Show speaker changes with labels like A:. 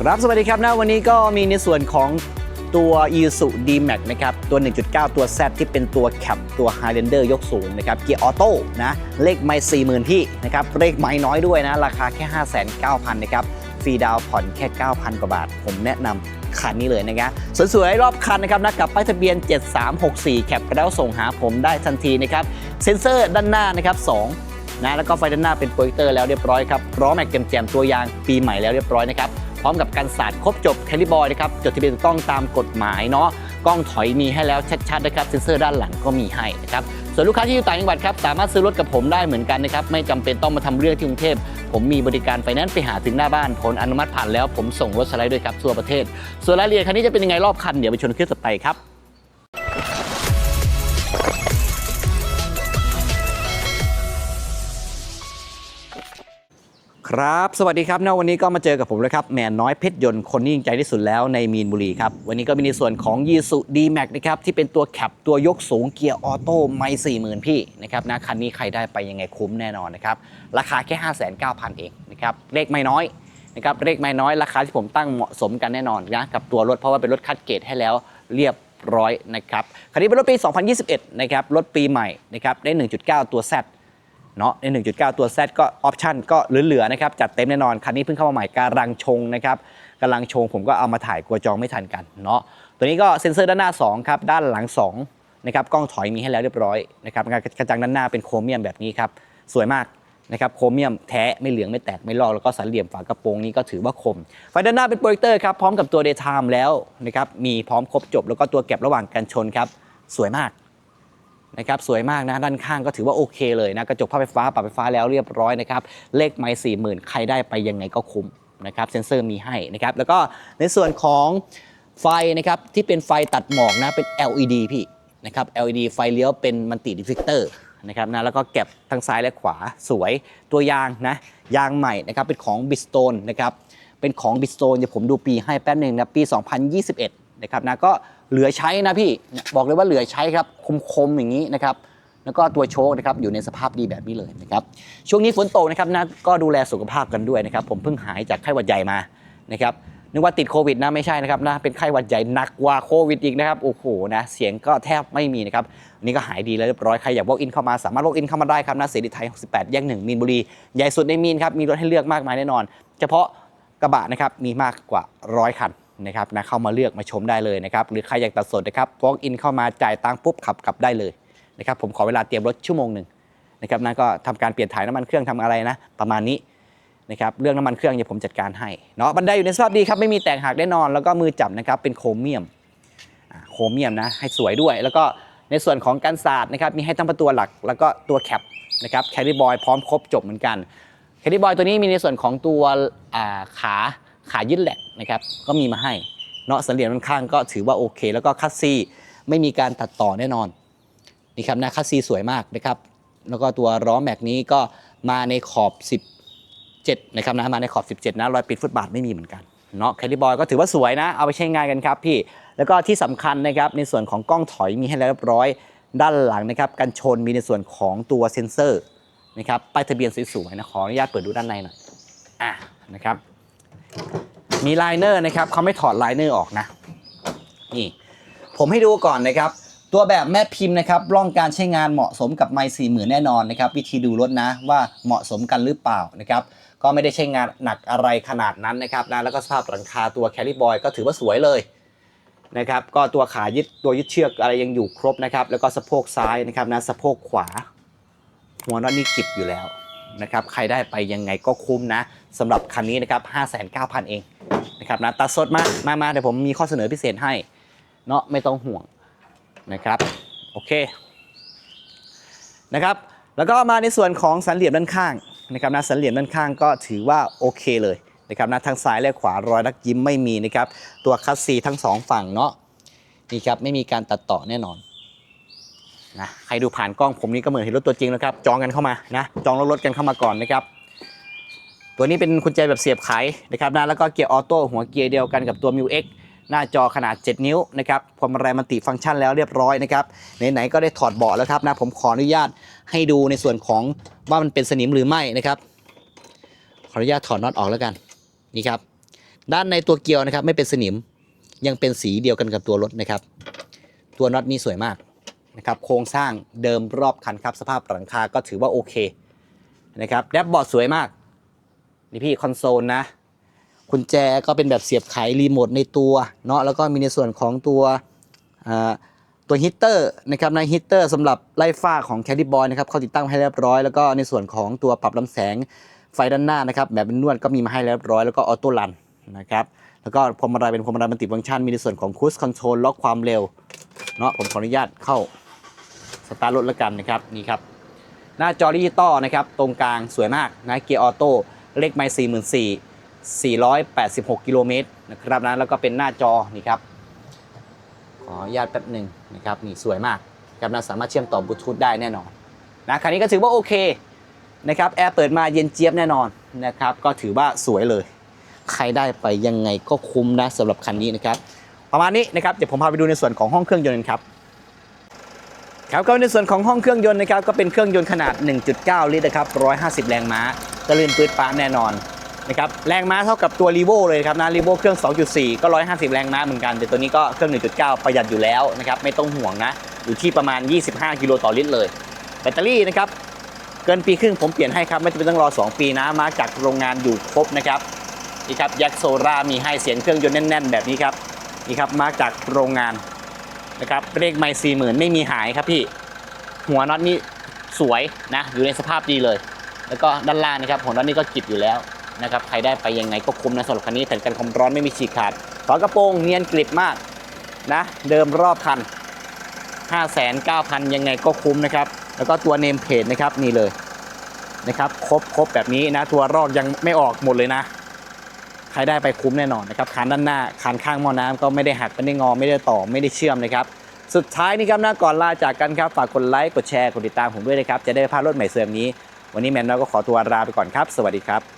A: ครับสวัสดีครับนะวันนี้ก็มีในส่วนของตัว i s u d m a x นะครับ ตัว 1.9 ตัว Z ที่เป็นตัวแคปตัว Highlander ยกสูงนะครับ เกียร์ออโต้นะ เลขไม่40,000พี่นะครับ เลขไม่น้อยด้วยนะ ราคาแค่ 59,000 นะครับ ฟรีดาวน์ผ่อนแค่ 9,000 กว่าบาท ผมแนะนำคันนี้เลยนะครับสวยๆ รอบคันนะครับนะกับป้ายทะเบียน 7364 แคปแล้วส่งหาผมได้ทันทีนะครับ เซ็นเซอร์ด้านหน้านะครับ 2นะแล้วก็ไฟด้านหน้าเป็นโปรเจคเตอร์แล้วเรียบร้อยครับล้อแม็กแจมๆตัวยางปีใหม่แล้วเรียบร้อยนะครับ ร้อมกับการสาดครบจบแคลิบอยนะครับจดทะเบียนถูกต้องตามกฎหมายเนาะกล้องถอยมีให้แล้วชัดๆนะครับเซ็นเซอร์ด้านหลังก็มีให้นะครับส่วนลูกค้าที่อยู่ต่างจังหวัดครับสามารถซื้อรถกับผมได้เหมือนกันนะครับไม่จำเป็นต้องมาทำเรื่องที่กรุงเทพผมมีบริการไฟแนนซ์ไปหาถึงหน้าบ้านผลอนุมัติผ่านแล้วผมส่งรถสไลด์ด้วยครับทั่วประเทศ ส่วนรายละเอียดคันนี้จะเป็นยังไงรอบคันเดี๋ยวไปชมคลิปต่อไปครับ ครับ สวัสดีครับนะวันนี้ก็มาเจอกับผมแล้วครับแมนน้อยเพชรยนต์คนที่ยิงใจที่สุดแล้วในมีนบุรีครับ วันนี้ก็มีในส่วนของยีสุดีแม็กนะครับ ที่เป็นตัวแคปตัวยกสูงเกียร์ออโต้ไม่สี่หมื่นพี่นะครับนะคันนี้ใครได้ไปยังไงคุ้มแน่นอนนะครับ ราคาแค่ 5 9 0 0 0 เองนะครับ เลขไม่น้อยนะครับเลขไม่น้อยราคาที่ผมตั้งเหมาะสมกันแน่นอนนะกับตัวรถเพราะว่าเป็นรถคัดเกรดให้แล้วเรียบร้อยนะครับคันนี้เป็นรถปี 2021 นะครับ รถปีใหม่นะครับ ได้ 1.9 ตัว Z เนาะใน 1.9 ตัว Z ก็ออปชันก็เหลือๆนะครับ จัดเต็มแน่นอน คันนี้เพิ่งเข้ามาใหม่กำลังชงนะครับกำลังชงผมก็เอามาถ่ายกลัวจองไม่ทันกันเนาะตัวนี้ก็เซ็นเซอร์ด้านหน้า 2 ครับ ด้านหลัง 2 นะครับ กล้องถอยมีให้แล้วเรียบร้อยนะครับกระจังด้านหน้าเป็นโครเมียมแบบนี้ครับ สวยมากนะครับโครเมียมแท้ไม่เหลืองไม่แตกไม่ลอกแล้วก็สันเหลี่ยมฝากระโปรงนี้ก็ถือว่าคม ไฟด้านหน้าเป็นโปรเจคเตอร์ครับพร้อมกับตัว Daytime แล้วนะครับมีพร้อมครบจบแล้วก็ตัวเก็บระหว่างกันชนครับสวยมาก นะครับสวยมากนะด้านข้างก็ถือว่าโอเคเลยนะกระจกภาพไฟฟ้าปรับไฟฟ้าแล้วเรียบร้อยนะครับเลขไม้สี่หมื่นใครได้ไปยังไงก็คุ้มนะครับเซ็นเซอร์มีให้นะครับแล้วก็ในส่วนของไฟนะครับที่เป็นไฟตัดหมอกนะเป็น LED พี่นะครับ LED ไฟเลี้ยวเป็นมันติดิฟิกเตอร์นะครับนะแล้วก็เก็บทั้งซ้ายและขวาสวยตัวยางนะยางใหม่นะครับเป็นของบิสโตนนะครับเป็นของบิสโตนเดี๋ยวผมดูปีให้แป๊บหนึ่งนะปี 2021นะครับนะก็ เหลือใช้นะพี่บอกเลยว่าเหลือใช้ครับคมๆอย่างนี้นะครับแล้วก็ตัวโชคนะครับอยู่ในสภาพดีแบบนี้เลยนะครับช่วงนี้ฝนตกนะครับนะก็ดูแลสุขภาพกันด้วยนะครับผมเพิ่งหายจากไข้หวัดใหญ่มานะครับนึกว่าติดโควิดนะไม่ใช่นะครับนะเป็นไข้หวัดใหญ่หนักกว่าโควิดอีกนะครับโอ้โหนะเสียงก็แทบไม่มีนะครับนนี้ก็หายดีแล้วเรียบร้อยใครอยาก walk in เข้ามาสามารถ walk in เข้ามาได้ครับนะเสรีไทย 68 แยกหนึ่งมีนบุรีใหญ่สุดในมีนครับมีรถให้เลือกมากมายแน่นอน เฉพาะกระบะนะครับมีมากกว่าร้อยคัน นะครับนะเข้ามาเลือกมาชมได้เลยนะครับหรือใครอยากตัดสดนะครับ walk in เข้ามาจ่ายตังค์ปุ๊บขับกลับได้เลยนะครับผมขอเวลาเตรียมรถชั่วโมงหนึ่งนะครับนั่นก็ทำการเปลี่ยนถ่ายน้ำมันเครื่องทำอะไรนะ ประมาณนี้นะครับเรื่องน้ำมันเครื่องเดี๋ยวผมจัดการให้เนาะบันไดอยู่ในสภาพดีครับไม่มีแตกหักแน่นอน แล้วก็มือจับนะครับเป็นโครเมียมโครเมียมนะให้สวยด้วย แล้วก็ในส่วนของการสาดนะครับมีให้ทั้งประตูหลัก แล้วก็ตัวแคปนะครับแคริบอยพร้อมครบจบเหมือนกันแคริบอยตัวนี้มีในส่วนของตัวขา ขายึดแหลกนะครับก็มีมาให้เนาะสันเหลี่ยมด้านข้างก็ถือว่าโอเค แล้วก็คัสซีไม่มีการตัดต่อแน่นอนนี่ครับนะคัสซีสวยมากนะครับแล้วก็ตัวล้อแม็กนี้ก็มาในขอบ 17นะครับนะมาในขอบ 17นะรอยปิดฟุตบาทไม่มีเหมือนกันเนาะแคลิบอยก็ถือว่าสวยนะ เอาไปใช้งานกันครับพี่ แล้วก็ที่สำคัญนะครับในส่วนของกล้องถอยมีให้แล้วเรียบร้อยด้านหลังนะครับกันชนมีในส่วนของตัวเซ็นเซอร์นะครับป้ายทะเบียนสวยๆนะขออนุญาตเปิดดูด้านในหน่อยอะนะครับ มีไลเนอร์นะครับเขาไม่ถอดไลเนอร์ออกนะ นี่ ผมให้ดูก่อนนะครับ ตัวแบบแม่พิมพ์นะครับร่องการใช้งานเหมาะสมกับไมค์สี่หมื่นแน่นอนนะครับ วิธีดูรถนะว่าเหมาะสมกันหรือเปล่านะครับ ก็ไม่ได้ใช้งานหนักอะไรขนาดนั้นนะครับนะแล้วก็สภาพหลังคาตัวแคริบอยก็ถือว่าสวยเลยนะครับ ก็ตัวขายึดตัวยึดเชือกอะไรยังอยู่ครบนะครับ แล้วก็สะโพกซ้ายนะครับนะสะโพกขวา หัวนอตนี่กิบอยู่แล้ว นะครับใครได้ไปยังไงก็คุ้มนะสำหรับคันนี้นะครับ59,000 เองนะครับนะตัดสดมามามาเดี๋ยวผมมีข้อเสนอพิเศษให้เนาะไม่ต้องห่วงนะครับโอเคนะครับแล้วก็มาในส่วนของสันเหลี่ยมด้านข้างนะครับนะสันเหลี่ยมด้านข้างก็ถือว่าโอเคเลยนะครับนะทั้งซ้ายและขวารอยรักยิ้มไม่มีนะครับตัวคัสซีทั้งสองฝั่งเนาะนี่ครับไม่มีการตัดต่อแน่นอน นะใครดูผ่านกล้องผมนี่ก็เหมือนเห็นรถตัวจริงแล้วครับจองกันเข้ามานะจองรถกันเข้ามาก่อนนะครับตัวนี้เป็นกุญแจแบบเสียบไขนะครับนะแล้วก็เกียร์ออโต้หัวเกียร์เดียวกันกับตัว m ิว X หน้าจอขนาด 7 นิ้วนะครับพวงมาลัยมันติฟังก์ชันแล้วเรียบร้อยนะครับไหนๆก็ได้ถอดเบาะแล้วครับนะผมขออนุญาตให้ดูในส่วนของว่ามันเป็นสนิมหรือไม่นะครับ ขออนุญาตถอดน็อตออกแล้วกันนี่ครับ ด้านในตัวเกียวนะครับไม่เป็นสนิมยังเป็นสีเดียวกันกับตัวรถนะครับ ตัวน็อตนี่สวยมาก นะครับโครงสร้างเดิมรอบคันครับสภาพหลังคาก็ถือว่าโอเคนะครับแดชบอร์ดสวยมากนี่พี่คอนโซลนะกุญแจก็เป็นแบบเสียบไขรีโมทในตัวเนาะแล้วก็มีในส่วนของตัวตัวฮีตเตอร์นะครับในฮีตเตอร์สำหรับไล่ฝ้าของแคดดี้บอยนะครับเขาติดตั้งให้เรียบร้อย แล้วก็ในส่วนของตัวปรับลำแสงไฟด้านหน้านะครับแบบเป็นนวดก็มีมาให้เรียบร้อยแล้วก็ออโต้รันนะครับแล้วก็พวงมาลัยเป็นพวงมาลัยมัลติดฟังก์ชันมีในส่วนของคูสคอนโทรลล็อกความเร็วเนาะผมขออนุญาตเข้า ตาร์ทรถแล้วกันนะครับนี่ครับหน้าจอดิจิตอลนะครับตรงกลางสวยมากนะเกียร์ออโต้เลขไมล์44,000 486 กิโลเมตรนะครับนะแล้วก็เป็นหน้าจอนี่ครับขออนุญาตแป๊บหนึ่งนะครับนี่สวยมากครับนะสามารถเชื่อมต่อบลูทูธได้แน่นอนนะคันนี้ก็ถือว่าโอเคนะครับแอร์เปิดมาเย็นเจี๊ยบแน่นอนนะครับก็ถือว่าสวยเลย ใครได้ไปยังไงก็คุ้มนะสำหรับคันนี้นะครับประมาณนี้นะครับเดี๋ยวผมพาไปดูในส่วนของห้องเครื่องยนต์กันครับ ครับก็ในส่วนของห้องเครื่องยนต์นะครับก็เป็นเครื่องยนต์ขนาด 1.9 ลิตรนะครับ150 แรงม้ากระลื่นปืดปาแน่นอนนะครับแรงม้าเท่ากับตัวรีโวเลยครับนะรีโวเครื่อง 2.4 ก็ 150 แรงม้าเหมือนกันแต่ตัวนี้ก็เครื่อง 1.9 ประหยัดอยู่แล้วนะครับไม่ต้องห่วงนะอยู่ที่ประมาณ 25 กิโลต่อลิตรเลย แบตเตอรี่นะครับเกินปีครึ่งผมเปลี่ยนให้ครับไม่จำเป็นต้องรอ 2 ปีนะมาจากโรงงานอยู่ครบนะครับนี่ครับยักษ์โซรามีให้เสียงเครื่องยนต์แน่น ๆ แบบนี้ครับนี่ครับมาจากโรงงาน นะครับเลขไมล์สี่หมื่นไม่มีหายครับพี่ หัวน็อตนี่สวยนะอยู่ในสภาพดีเลย แล้วก็ด้านล่างนะครับหัวน็อตนี่ก็กิบอยู่แล้วนะครับใครได้ไปยังไงก็คุ้มนะสำหรับคันนี้แผ่นกันความร้อนไม่มีฉีกขาดฝากระโปรงเนียนกริบมากนะเดิมรอบคัน 5 9 0 0 0 ยังไงก็คุ้มนะครับ แล้วก็ตัวเนมเพจนะครับนี่เลยนะครับครบครบแบบนี้นะ ตัวรอกยังไม่ออกหมดเลยนะ ใครได้ไปคุ้มแน่นอนนะครับคานด้านหน้าคานข้างหม้อน้ำก็ไม่ได้หักไม่ได้งอไม่ได้ต่อไม่ได้เชื่อมนะครับสุดท้ายนี่ครับนะก่อนลาจากกันครับฝากกดไลค์กดแชร์กดติดตามผมด้วยนะครับจะได้ไม่พลาดรถใหม่เสื่อมนี้ วันนี้แมนน้อยก็ขอตัวลาไปก่อนครับ สวัสดีครับ